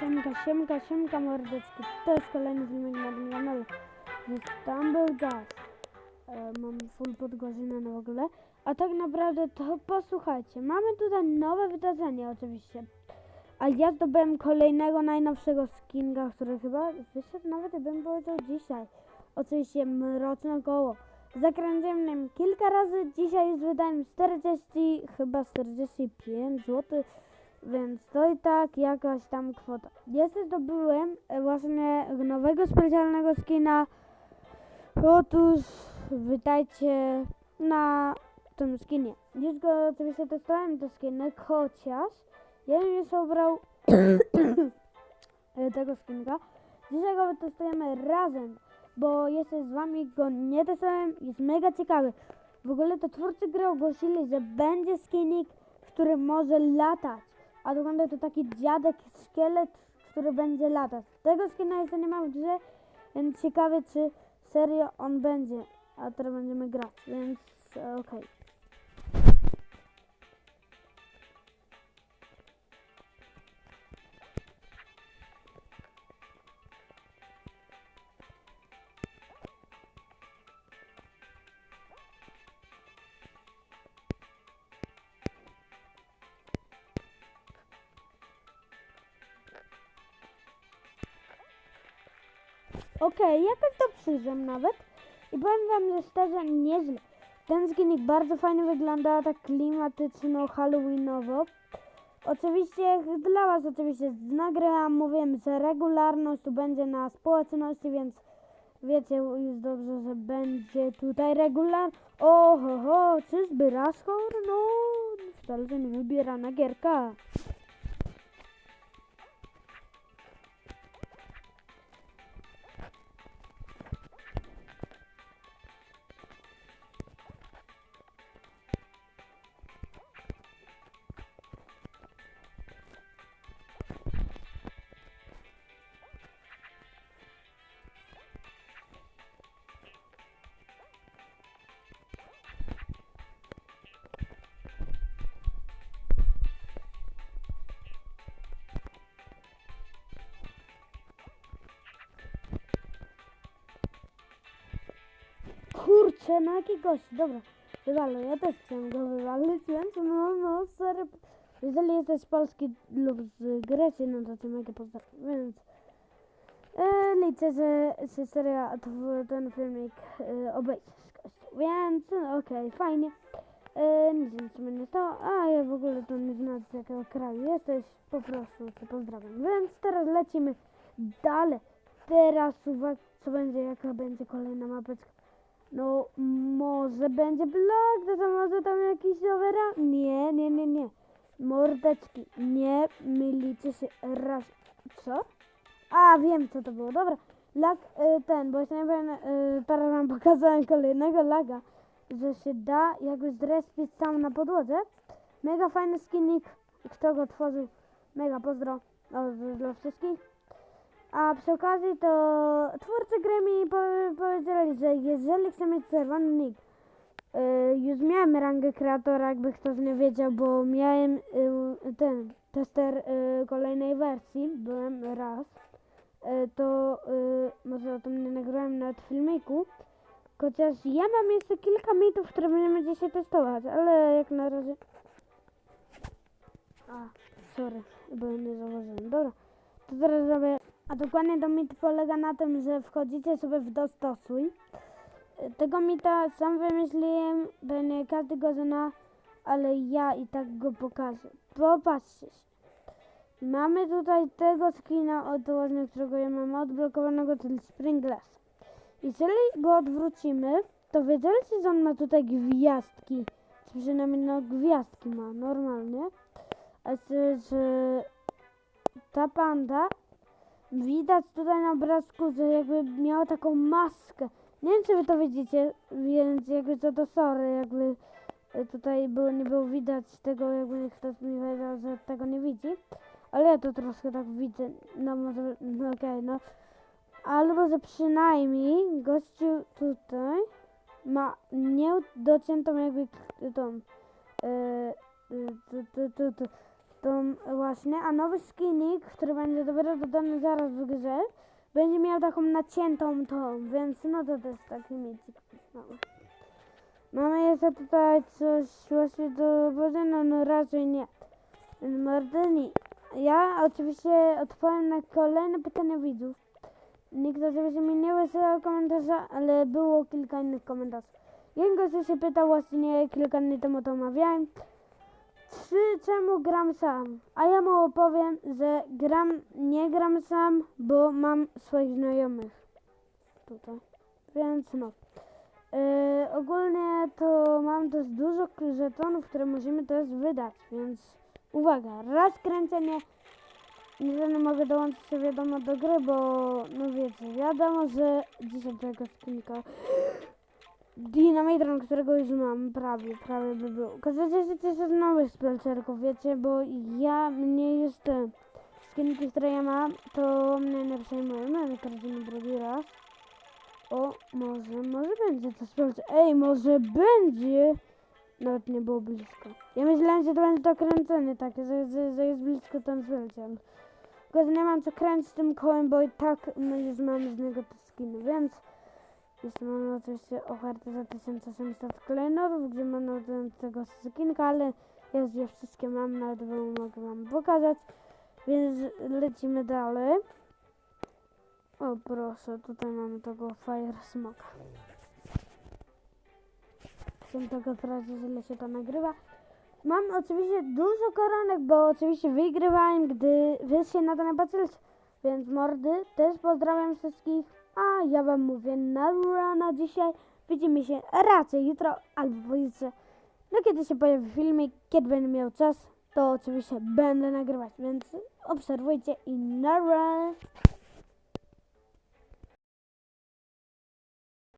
Siemka, siemka, siemka mordeczki. To jest kolejny filmik na tym kanale. Stumble. E, mam full podgłośnione w ogóle. A tak naprawdę to posłuchajcie. Mamy tutaj nowe wydarzenie oczywiście. A ja zdobyłem kolejnego najnowszego skinga, który chyba wyszedł nawet bym powiedział dzisiaj. Oczywiście mroczne koło. Zakręciłem nim kilka razy. Dzisiaj już wydałem 40, chyba 45 zł. Więc to i tak jakaś tam kwota. Sobie zdobyłem e, właśnie nowego specjalnego skina. Otóż witajcie na tym skinie. Już go oczywiście testowałem te skiny, chociaż ja bym już obrał e, tego skinka. Dzisiaj go testujemy razem, bo jeszcze z wami go nie testowałem. Jest mega ciekawy. W ogóle to twórcy gry ogłosili, że będzie skinik, który może latać. A wygląda to taki dziadek, szkielet, który będzie latać. Tego skina jeszcze nie mam w grze, więc ciekawe czy serio on będzie. A teraz będziemy grać, więc e, okej. Okej, jakoś to przyjrzem nawet. I powiem wam, że szczerze nieźle. Ten skinik bardzo fajnie wygląda, tak klimatyczno, halloweenowo. Oczywiście dla was oczywiście nagrywam, mówiłem, że regularność tu będzie na społeczności, więc wiecie już dobrze, że będzie tutaj regular. Oho, ho, czyżby Rashor? No, wcale nie wybierana gierka. Kurczę, no jaki gość, dobra. Wywalę, ja też chciałem go wywalić, więc no, no, sorry. Jeżeli jesteś z Polski lub z Grecji, no to cię mega pozdrawiam, więc e, liczę, że się serio ten filmik e, obejrzysz. Więc, okej, fajnie. E, nic sobie nie stało, a ja w ogóle to nie znam z jakiego kraju jesteś, po prostu cię pozdrawiam. Więc teraz lecimy dalej. Teraz uwaga, co będzie, jaka będzie kolejna mapeczka. No, może będzie blok, to może tam jakiś overa? Nie, nie, nie, nie. Mordeczki, nie mylicie się raz. Co? A, wiem co to było, dobra. Lag, y, ten, bo jeszcze nie wiem, y, teraz wam pokazałem kolejnego laga, że się da jakby zrespić sam na podłodze. Mega fajny skinnik, kto go tworzył, mega pozdro o, z- dla wszystkich. A przy okazji to twórcy gry mi powie- powiedzieli, że jeżeli chcę mieć czerwony nick, y, już miałem rangę kreatora, jakby ktoś nie wiedział, bo miałem y, ten tester y, kolejnej wersji, byłem raz, to może o tym nie nagrałem nawet filmiku, chociaż ja mam jeszcze kilka mitów, które będziemy dzisiaj testować, ale jak na razie... A, sorry, bo nie zauważyłem. Dobra, to teraz zrobię a dokładnie to mit polega na tym, że wchodzicie sobie w dostosuj. Tego mita sam wymyśliłem, bo nie każdy go zna, ale ja i tak go pokażę. Popatrzcie się. Mamy tutaj tego skina odłożenia, którego ja mam odblokowanego, czyli Springless. Jeżeli go odwrócimy, to wiedzieliście, że on ma tutaj gwiazdki. Czy przynajmniej no gwiazdki ma, normalnie. A że ta panda Widać tutaj na obrazku, że jakby miała taką maskę. Nie wiem, czy wy to widzicie, więc jakby co to sorry, jakby e, tutaj było, nie było widać tego, jakby ktoś mi powiedział, że tego nie widzi. Ale ja to troszkę tak widzę, no może, no okej, no. Albo, że przynajmniej gościu tutaj ma niedociętą jakby tą, e, tu, tu, tu, tu, tą właśnie, a nowy skinik, który będzie dopiero dodany zaraz w grze, będzie miał taką naciętą tą, więc no to to jest taki micik mały. Mamy jeszcze tutaj coś właśnie do powiedzenia, no raczej nie. Mordyni. Ja oczywiście odpowiem na kolejne pytania widzów. Nikt oczywiście mi nie wysyłał komentarza, ale było kilka innych komentarzy. Jeden gościu się pytał właśnie kilka dni temu to omawiałem. Czy czemu gram sam? A ja mu opowiem, że gram, nie gram sam, bo mam swoich znajomych tutaj. Więc no. Yy, ogólnie to mam dość dużo żetonów, które musimy też wydać, więc uwaga, raz kręcenie nie nie mogę dołączyć się wiadomo do gry, bo no wiecie, wiadomo, że dzisiaj tego skinka Dynamitron, którego już mam, prawie, prawie by był. Okazało że z nowych spelcerków, wiecie, bo ja, mnie już te skinki, które ja mam, to mnie nie przejmują, no nie każdy drugi raz. O, może, może będzie to spelcer. Ej, może będzie! Nawet nie było blisko. Ja myślałem, że to będzie to kręcenie takie, że, że, że jest blisko ten spelcer. Tylko, że nie mam co kręcić tym kołem, bo i tak my już mamy z niego te skiny, więc... Jeszcze mamy oczywiście ofertę za 1800 klejnotów, gdzie mamy do tego skinka, ale ja już je wszystkie mam, nawet mogę wam pokazać. Więc lecimy dalej. O proszę, tutaj mamy tego Fire Smoka. Chcę tego sprawdzić, ile się to nagrywa. Mam oczywiście dużo koronek, bo oczywiście wygrywałem, gdy wy się na to nie patrzyliście. Więc mordy, też pozdrawiam wszystkich. A ja wam mówię na rana dzisiaj. Widzimy się raczej jutro albo pojutrze. No kiedy się pojawi filmik, kiedy będę miał czas, to oczywiście będę nagrywać, więc obserwujcie i na.